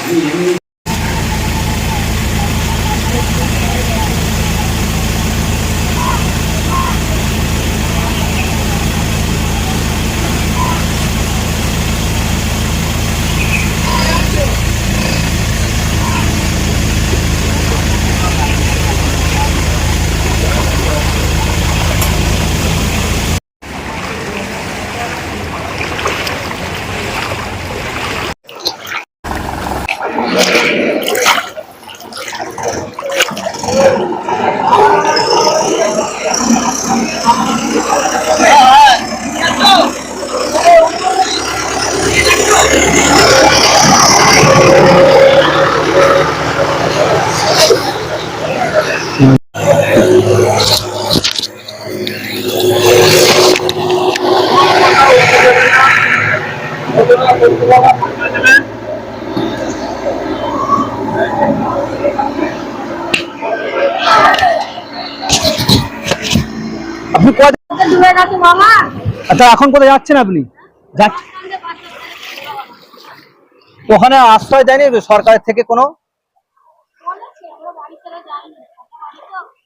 আপনি কোথায় দূরে রাখো মামা। আচ্ছা এখন কোথায় যাচ্ছেন আপনি? ওখানে আশ্রয় দেয়নি সরকারের থেকে কোনো?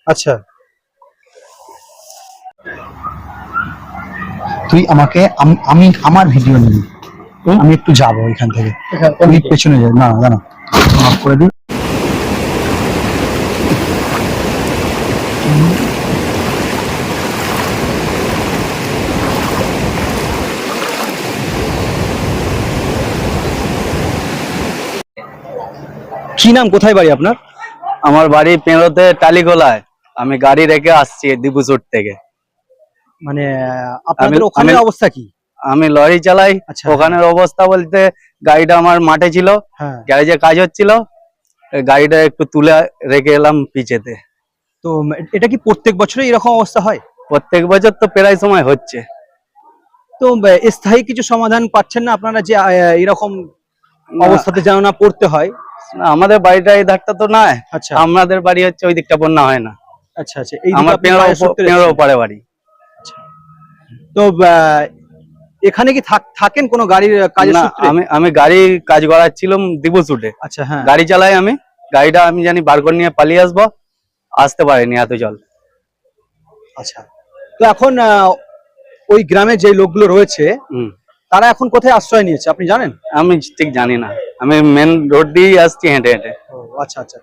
আচ্ছা। তুই আমাকে আমি আমার ভিডিও নিবি। আমি একটু যাব এখান থেকে। তুই পেছনে যাই না না না। মাফ করে দিই কি নাম? কোথায় বাড়ি আপনার? আমার বাড়ি পেরোতে টালিগোলায়। আমি গাড়ি রেখে আসছি দিবুচুর থেকে। মানে আপনাদের ওখানে অবস্থা কি? আমি লরি চালাই। আচ্ছা। ওখানের অবস্থা বলতে গাড়িটা আমার মাঠে ছিল। হ্যাঁ। গ্যারেজে কাজ হচ্ছিল। গাড়িটা একটু তুলে রেখে এলাম পিছেতে তো এটা কি প্রত্যেক বছরই এরকম অবস্থা হয়? প্রত্যেক বছর তো প্রায় সময় হচ্ছে। তো স্থায়ী কিছু সমাধান পাচ্ছেন না আপনারা যে এরকম অবস্থাতে যেন না পড়তে হয়? আমাদের বাড়িটা এই ধারটা তো নয় আচ্ছা। আমাদের বাড়ি হচ্ছে ওই দিকটা বন্যা হয় না। আচ্ছা আচ্ছা এই আমার পেঁড়ো পেঁড়ো পাড়ে বাড়ি। তো এখানে কি থাকেন কোনো গাড়ির কাজের না, আমি আমি গাড়ি কাজ করাচ্ছিলাম আচ্ছা হ্যাঁ। গাড়ি চালাই আমি। গাড়িটা আমি জানি বার করে নিয়ে পালিয়ে আসব। আসতে পারিনি এত জল। আচ্ছা। তো এখন ওই গ্রামে যে লোকগুলো রয়েছে তারা এখন কোথায় আশ্রয় নিয়েছে আপনি জানেন? আমি ঠিক জানি না। আমি মেন রোড দিয়েই আসছি হেঁটে হেঁটে ও আচ্ছা আচ্ছা